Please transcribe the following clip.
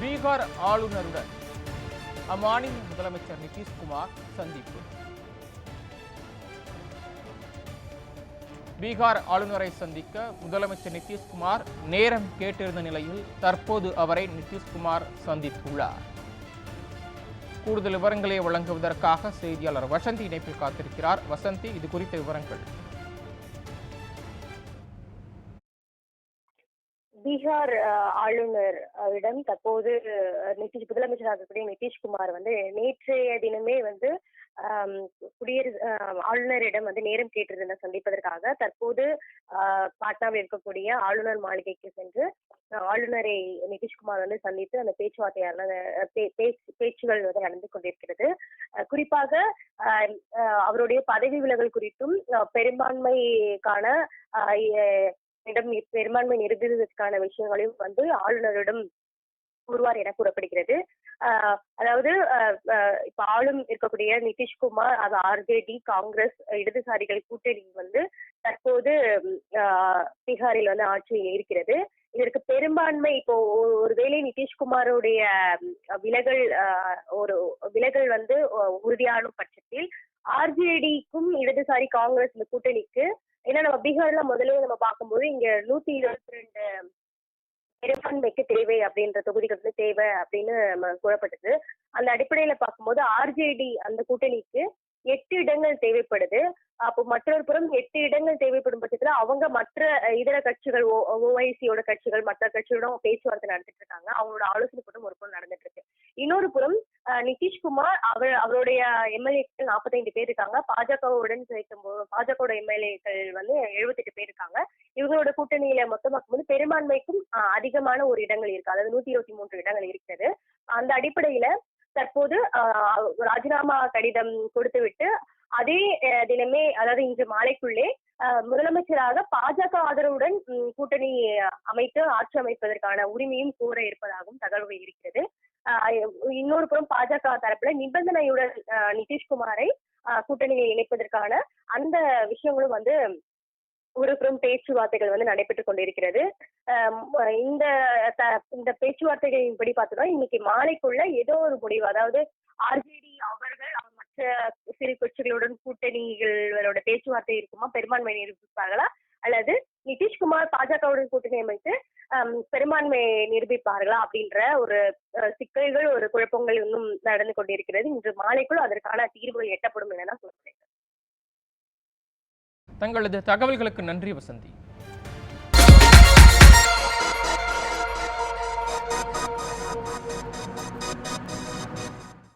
பீகார் ஆளுநருடன் அம்மாநில முதலமைச்சர் நிதிஷ்குமார் சந்திப்பு. பீகார் ஆளுநரை சந்திக்க முதலமைச்சர் நிதிஷ்குமார் நேரம் கேட்டிருந்த நிலையில் தற்போது அவரை நிதிஷ்குமார் சந்தித்துள்ளார். கூடுதல் விவரங்களை வழங்குவதற்காக செய்தியாளர் வசந்தி இணைப்பில் காத்திருக்கிறார். வசந்தி இது குறித்த விவரங்கள். பீகார் ஆளுநரிடம் ஆளுநர் இடம் தற்போது நிதிஷ் முதலமைச்சராக இருக்கக்கூடிய நிதிஷ்குமார் வந்து நேற்றைய தினமே வந்து குடியரசு ஆளுநரிடம் வந்து நேரம் கேட்டிருந்த சந்திப்பதற்காக. தற்போது பாட்னாவில் இருக்கக்கூடிய ஆளுநர் மாளிகைக்கு சென்று ஆளுநரை நிதிஷ்குமார் வந்து சந்தித்து அந்த பேச்சுவார்த்தையான பேச்சு- பேச்சுகள் வந்து நடந்து கொண்டிருக்கிறது. குறிப்பாக அவருடைய பதவி விலகல் குறித்தும் பெரும்பான்மைக்கான அஹ், இடம் பெரும்பான்மை நிரூபிப்பதற்கான விஷயங்களையும் வந்து ஆளுநரிடம் கூறுவார் என கூறப்படுகிறது. ஆஹ் அதாவது இப்ப ஆளும் இருக்கக்கூடிய நிதிஷ்குமார் அது ஆர்ஜேடி காங்கிரஸ் இடதுசாரிகள் கூட்டணி வந்து தற்போது ஆஹ் பீகாரில் வந்து ஆட்சியில் இருக்கிறது. இதற்கு பெரும்பான்மை இப்போ ஒருவேளை நிதிஷ்குமாருடைய விலகல் ஒரு விலகல் வந்து உறுதியான பட்சத்தில் ஆர்ஜேடிக்கும் இடதுசாரி காங்கிரஸ் இந்த கூட்டணிக்கு ஏன்னா நம்ம பீகார்ல முதல்ல நம்ம பார்க்கும்போது இங்க நூத்தி இருபத்தி ரெண்டு பெரும்பான்மைக்கு தேவை அப்படின்ற தொகுதிகள் வந்து தேவை அப்படின்னு நம்ம கூறப்பட்டது. அந்த அடிப்படையில பார்க்கும்போது ஆர்ஜேடி அந்த கூட்டணிக்கு எட்டு இடங்கள் தேவைப்படுது. அப்போ மற்றொரு புறம் எட்டு இடங்கள் தேவைப்படும் பட்சத்துல அவங்க மற்ற இதர கட்சிகள் ஓஐசியோட கட்சிகள் மற்ற கட்சியோட பேச்சுவார்த்தை நடத்திட்டு இருக்காங்க. அவங்களோட ஆலோசனை கூட்டம் ஒரு புறம் நடந்துட்டு இருக்கு. இன்னொரு புறம் நிதிஷ்குமார் அவர் அவருடைய எம்எல்ஏக்கள் நாற்பத்தைந்து பேர் இருக்காங்க. பாஜகவுடன் சேர்க்கும் போது பாஜகவோட எம்எல்ஏக்கள் வந்து எழுபத்தெட்டு பேர் இருக்காங்க. இவங்களோட கூட்டணியில மொத்தமாக்கும் போது பெரும்பான்மைக்கும் அதிகமான ஒரு இடங்கள் இருக்கு. அதாவது நூத்தி இருபத்தி மூன்று இடங்கள் இருக்கிறது. அந்த அடிப்படையில தற்போது ராஜினாமா கடிதம் கொடுத்துவிட்டு அதே தினமே அதாவது இன்று மாலைக்குள்ளே முதலமைச்சராக பாஜக ஆதரவுடன் கூட்டணி அமைத்து ஆட்சி அமைப்பதற்கான உரிமையும் கூற இருப்பதாகவும் தகவல்கள் இருக்கிறது. இன்னொரு புறம் பாஜக தரப்புல நிபந்தனையுடன் நிதிஷ்குமாரை கூட்டணியை கூட்டணியில் இணைப்பதற்கான அந்த விஷயங்களும் வந்து ஒரு புறம் பேச்சுவார்த்தைகள் வந்து நடைபெற்றுக் கொண்டிருக்கிறது. இந்த இந்த பேச்சுவார்த்தைகளின் படி பேச்சுவார்த்தைகளின்படி பார்த்தோம்னா இன்னைக்கு மாலைக்குள்ள ஏதோ ஒரு முடிவு அதாவது ஆர்ஜேடி அவர்கள் மற்ற சிறு கட்சிகளுடன் கூட்டணிகளோட பேச்சுவார்த்தை இருக்குமா பெரும்பான்மை இருப்பார்களா அல்லது நிதிஷ்குமார் பாஜகவுடன் கூட்டணி அமைத்து பெரும்பான்மை நிரூபிப்பார்களா அப்படின்ற ஒரு சிக்கல்கள் ஒரு குழப்பங்கள் இன்னும் நடந்து கொண்டிருக்கிறது. இன்று மாலைக்குள் அதற்கான தீர்வுகள் எட்டப்படும் என நான் சொல்கிறேன் தங்களது தகவல்களுக்கு நன்றி வசந்தி.